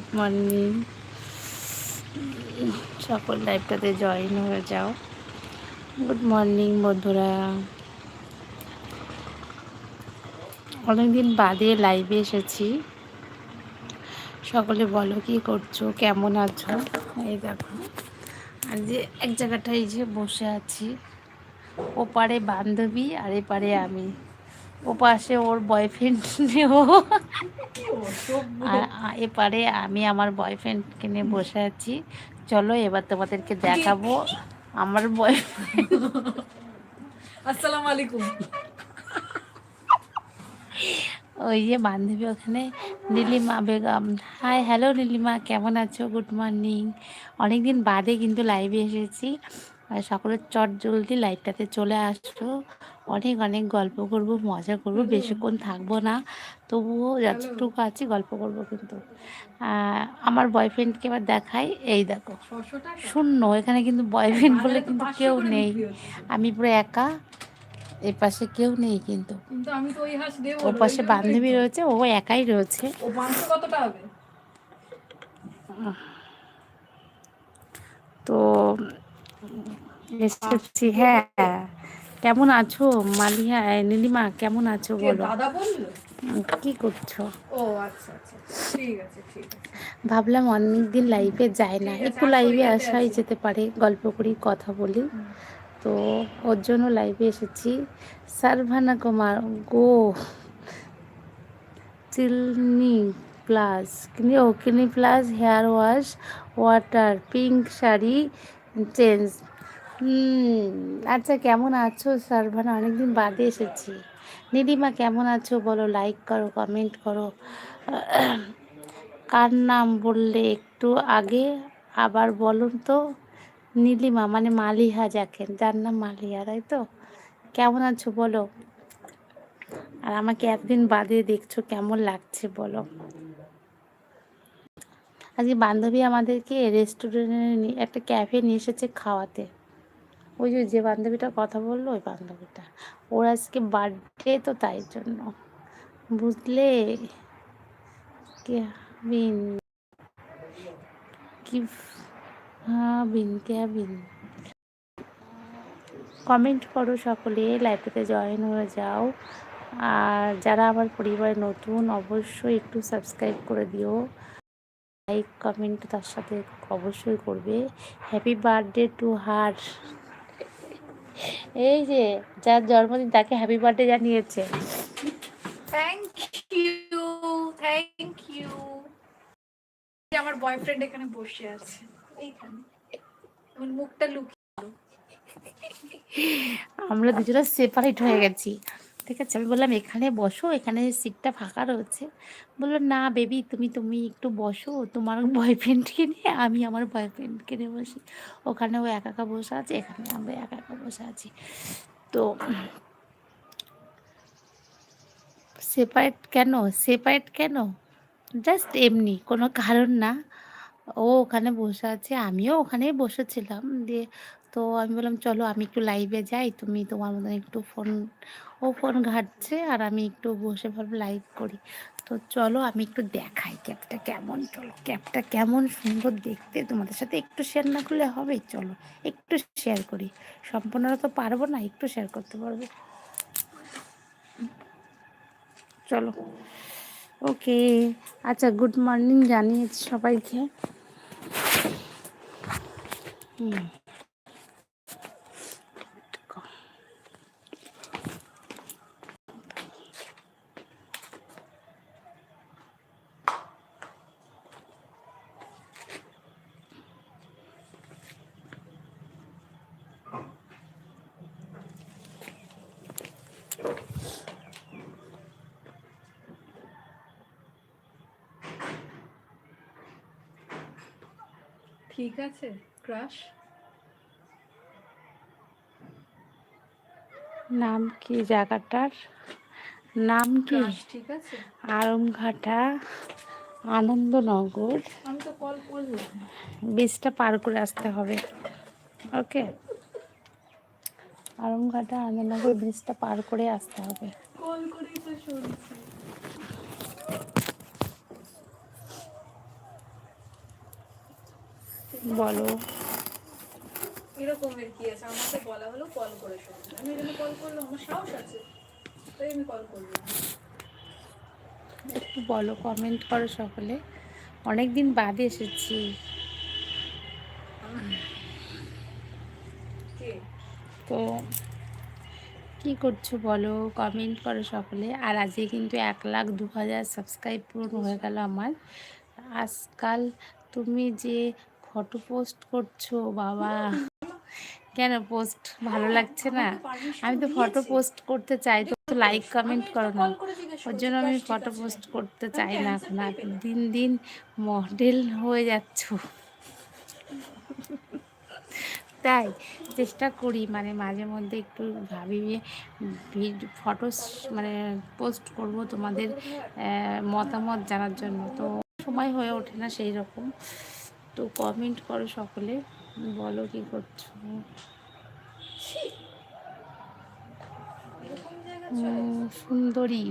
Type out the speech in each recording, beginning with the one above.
Good morning. সকল লাইফটাতে join হয়ে যাও। গুড মর্নিং, বন্ধুরা। অনেকদিন বাদে লাইভে এসেছি। সকলে বলো কি করছ, কেমন আছো? এই দেখো, আর যে এক জায়গাটায় যে বসে আছি, ওপারে বান্ধবী আর এপারে আমি। ও পাশে ওর বয়ফ্রেন্ড ও আর এপারে আমি আমার বয়ফ্রেন্ডকে নিয়ে বসে আছি। চলো এবার তোমাদেরকে দেখাবো আমার বয়ফ্রেন্ড আসসালামু আলাইকুম। ওই যে বান্ধবী ওখানে নীলিমা বেগম। হাই হ্যালো নীলিমা কেমন আছো? গুড মর্নিং অনেকদিন বাদে কিন্তু লাইভে এসেছি। আর সকলের চট জলদি লাইভটাতে চলে আসছো। অনেক অনেক গল্প করব মজা করব বেশিক্ষণ থাকব না। তবুও যতটুকু আছি গল্প করব কিন্তু। আমার বয়ফ্রেন্ডকে এবার দেখাই এই দেখো। শূন্য এখানে কিন্তু বয়ফ্রেন্ড বলে কিন্তু কেউ নেই। আমি পুরো একা এ পাশে কেউ নেই কিন্তু। ওর পাশে বান্ধবী রয়েছে ও একাই রয়েছে। ও তো এসেছি হ্যাঁ। কেমন আছো মালিয়া নীলিমা কেমন আছো বলো? দাদা বলল? কি করছ? ও আচ্ছা আচ্ছা ঠিক আছে ঠিক আছে। ভাবলাম অনেক দিন লাইভে যায় না একটু লাইভে আসাই যেতে পারে গল্প করি কথা বলি। তো ওর জন্য লাইভে এসেছি। সারভানা কুমার গো চিলনি প্লাস কিনি ও কিনি plus hair wash water pink sari change হুম আচ্ছা কেমন আছো সারভানা? অনেকদিন বাদে এসেছি। নীলিমা, কেমন আছো? বলো লাইক করো কমেন্ট করো। কার নাম বললে একটু আগে? আবার বলুন তো। নীলিমা মানে মালিহা যাকে, যার নাম মালিহা, তাই তো? কেমন আছো বলো? আর আমাকে একদিন বাদে দেখছ, কেমন লাগছে বলো? আজকে বান্ধবী আমাদেরকে রেস্টুরেন্টে একটা ক্যাফে নিয়ে এসেছে খাওয়াতে। ওই যে বান্ধবীটা কথা বলল, ওই বান্ধবীটা। ওর আজকে বার্থডে তো তাই জন্য। বুঝলে? কি? হ্যাঁ বিন কমেন্ট করো সকলে লাইভটাতে জয়েন হয়ে যাও। আর যারা আমার পরিবারে নতুন, অবশ্যই একটু সাবস্ক্রাইব করে দিও। লাইক কমেন্ট তার সাথে অবশ্যই করবে। হ্যাপি বার্থডে টু হার এই যে যার জন্মদিন তাকে হ্যাপি বার্থডে জানিয়েছে। থ্যাংক ইউ থ্যাংক ইউ আমার বয়ফ্রেন্ড এখানে বসে আছে। এইখানে। মুখটা লুকিয়ে আমরা দুজনে সেপারেট হয়ে গেছি। ঠিক আছে আমি বললাম এখানে বসো এখানে সিটটা ফাঁকা রয়েছে। বলল না বেবি তুমি তুমি একটু বসো। তোমার বয়ফ্রেন্ডকে নিয়ে আমি আমার বয়ফ্রেন্ডকে নিয়ে বসি ওখানে ও একা একা বসে আছে, এখানে আমরা একা একা বসে আছি। তো সেপারেট কেন? সেপারেট কেন? জাস্ট এমনি, কোনো কারণ না। ও ওখানে বসে আছে, আমিও ওখানেই বসেছিলাম। দিয়ে তো আমি বললাম, চলো আমি একটু লাইভে যাই, তুমি তোমার মতন একটু ফোন ও ফোন ঘাটছে আর আমি একটু বসে ভাবলাম লাইভ করি। তো চলো আমি একটু দেখাই ক্যাবটা কেমন, চলো ক্যাবটা কেমন সুন্দর দেখতে। তোমাদের সাথে একটু শেয়ার না করলে হবে, চলো একটু শেয়ার করি। সম্পূর্ণটা তো পারব না, একটু শেয়ার করতে পারব। চলো। ওকে আচ্ছা গুড মর্নিং জানিয়েছি সবাইকে। হুম। ঠিক আছে ক্রাশ। নাম কি জায়গাটার? নাম কি? ঠিক আছে। আরমঘাটা আনন্দনগর। আমি তো কল করলাম। বীজটা পার করে আসতে হবে। ওকে আরমঘাটা আনন্দনগর ব্রিজটা পার করে আসতে হবে। কল করেই তো শুনছি। বলো। এরকমের কি আছে? আমাকে বলা হলো কল করে আমি জন্য কল করলাম আমার সাহস আছে। তাই আমি কল করলাম। একটু বলো কমেন্ট করো সকলে। অনেক দিন বাদে এসেছি। তো কি করছ বলো? কমেন্ট করো সকলে। আর আজকে কিন্তু এক লাখ দু হাজার সাবস্ক্রাইব পূরণ হয়ে গেল আমার। আজকাল তুমি যে ফটো পোস্ট করছ বাবা। কেন পোস্ট ভালো লাগছে না? আমি তো ফটো পোস্ট করতে চাই তো লাইক কমেন্ট করো না। ওর জন্য আমি ফটো পোস্ট করতে চাই না এখন। দিন দিন মডেল হয়ে যাচ্ছ। তাই চেষ্টা করি মানে মাঝে মধ্যে একটু ভাবি ফটো মানে পোস্ট করব তোমাদের মতামত জানার জন্য। তো সময় হয়ে ওঠে না সেই রকম। তো কমেন্ট করো সকলে। বলো কি করছ? সুন্দরী।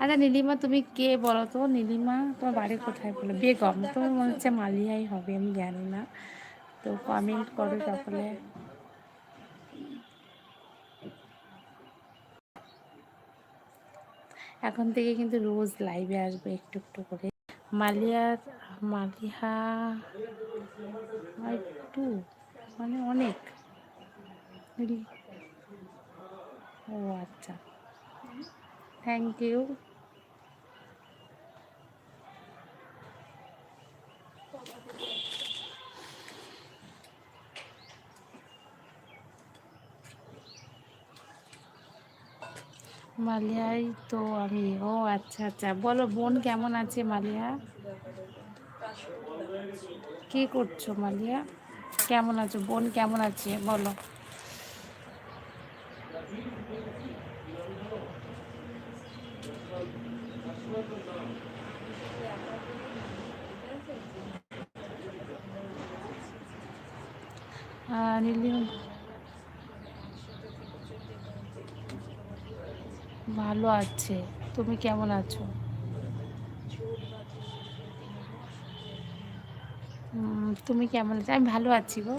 আচ্ছা নীলিমা তুমি কে বলো তো? নীলিমা তোমার বাড়ি কোথায় বলো বেগম তোমার মনে হচ্ছে মালিয়াই হবে আমি জানি না। তো কমেন্ট করো সকলে। এখন থেকে কিন্তু রোজ লাইভে আসবে একটু একটু করে। মালিয়ার মালিহা একটু মানে অনেক। ও আচ্ছা। থ্যাংক ইউ মালিয়াই তো আমি ও আচ্ছা আচ্ছা। বলো, বোন কেমন আছে মালিয়া কি করছ মালিয়া? কেমন আছো? বোন কেমন আছে? বলো। ভালো আছে। তুমি কেমন আছো? তুমি কেমন আছো? আমি ভালো আছি গো।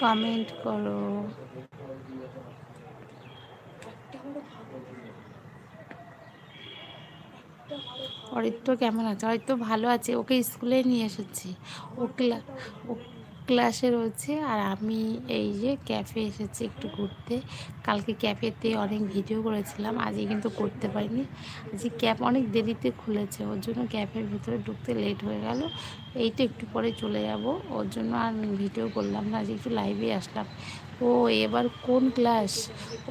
কমেন্ট করো। অরিত্র কেমন আছে? অরিত্র ভালো আছে, ওকে স্কুলে নিয়ে এসেছি। ও ক্লা ক্লাসে রয়েছে আর আমি এই যে ক্যাফে এসেছি একটু ঘুরতে। কালকে ক্যাফেতে অনেক ভিডিও করেছিলাম, আজকে কিন্তু করতে পারিনি। আজকে ক্যাব অনেক দেরিতে খুলেছে, ওর জন্য ক্যাফের ভিতরে ঢুকতে লেট হয়ে গেল। এইটা একটু পরে চলে যাব, ওর জন্য আর ভিডিও করলাম না, আজকে একটু লাইভে আসলাম। ও এবার কোন ক্লাস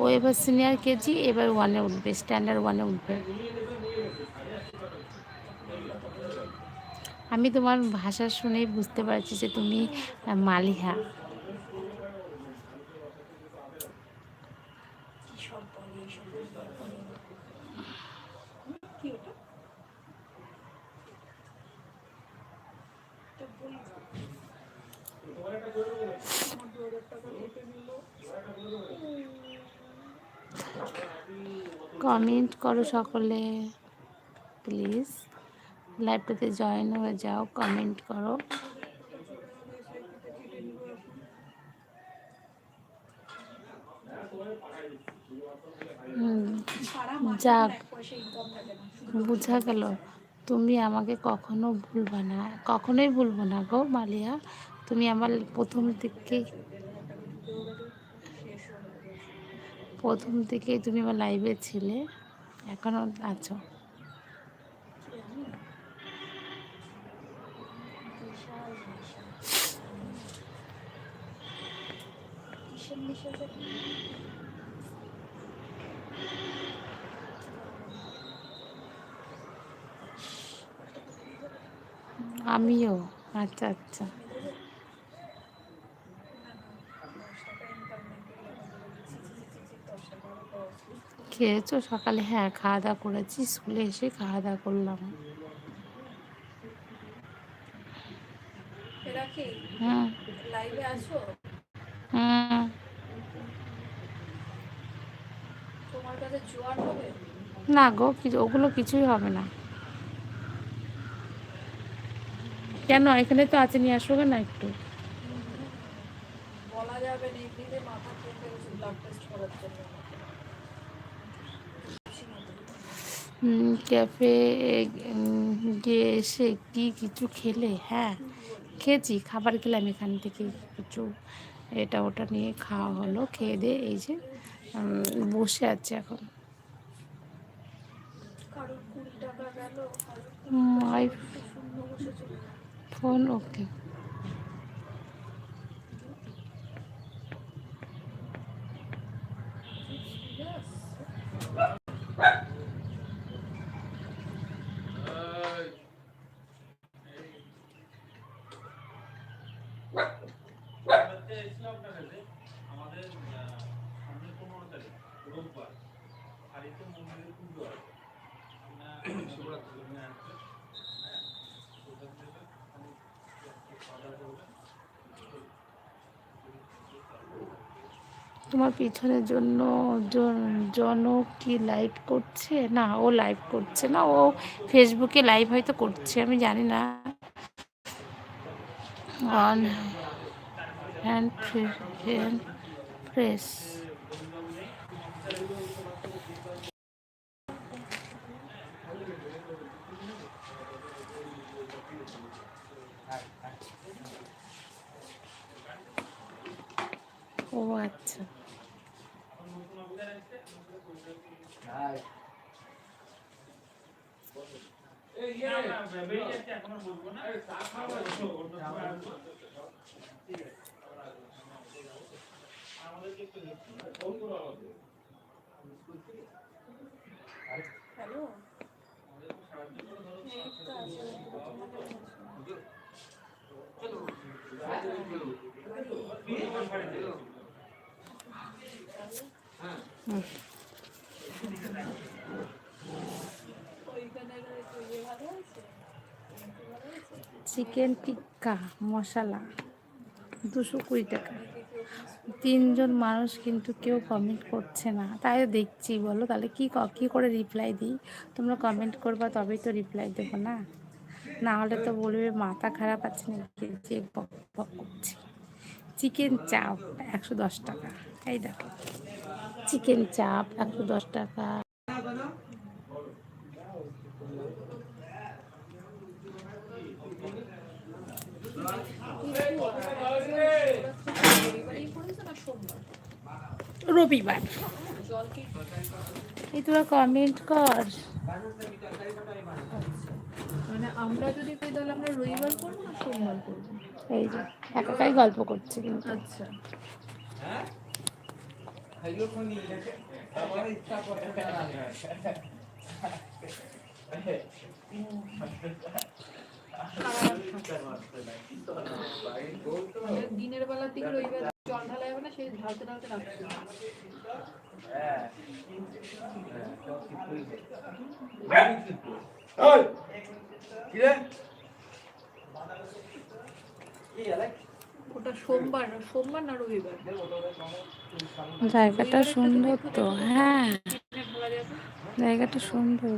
ও এবার সিনিয়র কেজি এবার ওয়ানে উঠবে স্ট্যান্ডার্ড ওয়ানে উঠবে। আমি তোমার ভাষা শুনেই বুঝতে পারছি যে তুমি মালিহা। কমেন্ট করো সকলে প্লিজ। লাইভটাতে জয়েন হয়ে যাও কমেন্ট করো। যাক। বোঝা গেল। তুমি আমাকে কখনো ভুলবে না, কখনোই ভুলবো না গো মালিয়া। তুমি আমার প্রথম থেকে প্রথম থেকে তুমি আমার লাইভে ছিলে এখনও আছো বিশাল নেশা। কিসের নেশা জানি? আমিও আচ্ছা আচ্ছা দশ টাকা ইনকাম নেই করলে হবে। ছি, ছি, ছি, ছি, ছি, দশ টাকা আরও আচ্ছা। খেয়েছো সকালে? হ্যাঁ খাওয়া দাওয়া করেছি। স্কুলে এসে খাওয়া দাওয়া করলাম হুম। হুম। না গো কিছু ওগুলো কিছুই হবে না। কেন? এখানে তো আছে নিয়ে আসবে না একটু। বলা যাবে মাথা ব্লাড টেস্ট করার জন্য। ক্যাফে গিয়ে এসে কি কিছু খেলে? হ্যাঁ খেয়েছি খাবার খেলাম এখান থেকে কিছু। এটা ওটা নিয়ে খাওয়া হলো খেয়ে দিয়ে এই যে বসে আছে এখন। মাই শূন্য বসে চলে গেল। Phone okay Yes. আমাদের আহ, সামনে পনেরো তারিখ রোববার বাড়িতে মন্দিরে পুজো আছে শিবরাত্রি তোমার পিছনের জন্য জন- কি লাইভ করছে? না, ও লাইভ করছে না, ও ফেসবুকে লাইভ হয়তো করছে, আমি জানি না। অন হ্যান্ড হ্যান্ড প্রেস ও আচ্ছা না, না, বেরিয়ে যাচ্ছে, এখন আর বলব না। অন্য সময় আসব। ঠিক আছে। আমাদেরকে একটু ফোন করো আমাদের। হ্যালো এই তো আছে, তোমাদের কাছে। ওইখানে একটু ইয়ে ভালো আছে একটু ভালো চিকেন টিক্কা মশলা দুশো কুড়ি টাকা। তিনজন মানুষ কিন্তু কেউ কমেন্ট করছে না। তাই দেখছি, বলো তাহলে কি ক- করে রিপ্লাই দিই? তোমরা কমেন্ট করবা, তবেই তো রিপ্লাই দেবো না? না হলে তো বলবে মাথা খারাপ আছে নাকি? যে বক বক করছি। চিকেন চাপ একশো দশ টাকা। এই দেখো। চিকেন চাপ একশো দশ টাকা রবিবারেই পড়েছে না সোমবার রবিবার। এই তোরা কমেন্ট কর। মানে আমরা যদি পাই তাহলে আমরা রবিবার করব না সোমবার করব? এই যে একাকাই গল্প করছে কিন্তু। আচ্ছা। মানে দিনের বেলার দিকে রবিবার জল ঢালা যাবে না সেই ঢালতে ঢালতে রাখছি ওটা সোমবার না সোমবার না রবিবার? জায়গাটা সুন্দর তো হ্যাঁ। জায়গাটা সুন্দর।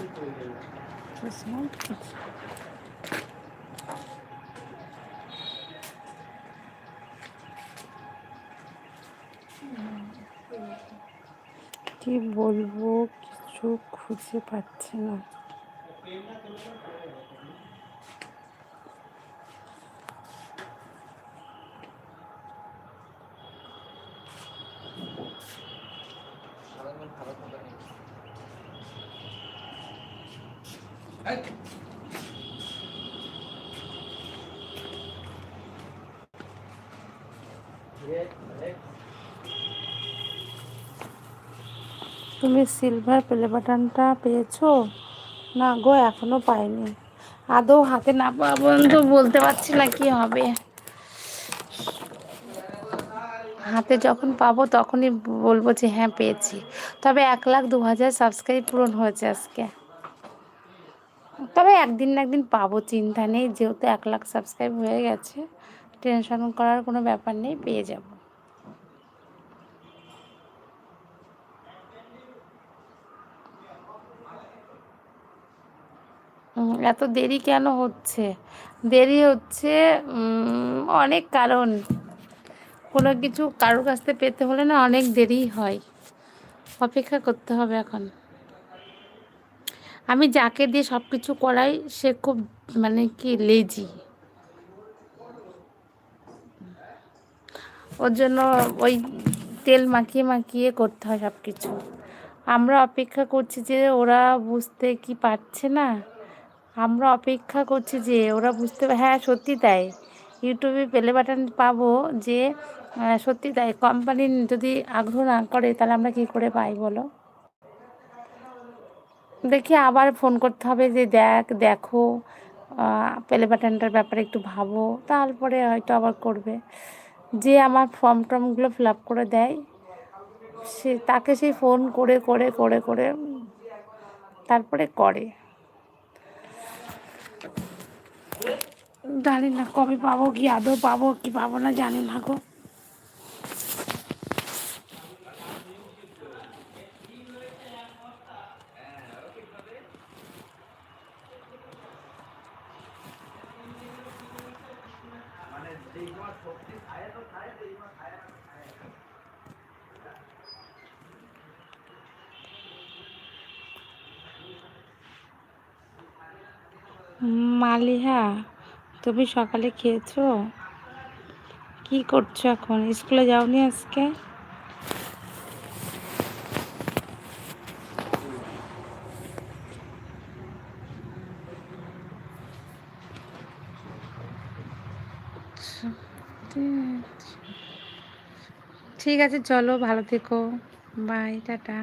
Small kids. কি বলব কিছু খুঁজে পাচ্ছি না তুমি সিলভার প্লে বাটনটা পেয়েছ? না গো, এখনও পাইনি। আদৌ হাতে না পাওয়া পর্যন্ত বলতে পারছি না কি হবে। হাতে যখন পাবো তখনই বলব যে হ্যাঁ পেয়েছি। তবে এক লাখ দু হাজার সাবস্ক্রাইব পূরণ হয়েছে আজকে। তবে একদিন না একদিন পাবো, চিন্তা নেই, যেহেতু এক লাখ সাবস্ক্রাইব হয়ে গেছে। টেনশন করার কোনো ব্যাপার নেই, পেয়ে যাব। এত দেরি কেন হচ্ছে? দেরি হচ্ছে অনেক কারণ। কোনো কিছু কারোর কাছ থেকে পেতে হলে না অনেক দেরি হয়। অপেক্ষা করতে হবে এখন। আমি যাকে দিয়ে সব কিছু করাই, সে খুব মানে কি লেজি ওর জন্য ওই তেল মাখিয়ে মাখিয়ে করতে হয় সব কিছু আমরা অপেক্ষা করছি যে ওরা বুঝতে কি পারছে না। আমরা অপেক্ষা করছি যে ওরা বুঝতে হ্যাঁ সত্যি তাই। ইউটিউবে পেলে বাটন পাবো যে সত্যি তাই। কোম্পানি যদি আগ্রহ না করে তাহলে আমরা কি করে পাই বলো? দেখি আবার ফোন করতে হবে যে দেখ, দেখো পেলে বাটনটার ব্যাপারে একটু ভাবো। তারপরে হয়তো আবার করবে। যে আমার ফর্ম টর্মগুলো ফিল আপ করে দেয়, সে তাকে সেই ফোন করে করে করে করে, তারপরে করে। জানি না কবে পাবো, কি আদৌ পাবো, কি পাবো না জানি না গো। মালিহা, তুমি সকালে খেয়েছো? কি করছ এখন? স্কুলে যাওনি আজকে? ঠিক আছে, চলো, ভালো থেকো। Bye, tata.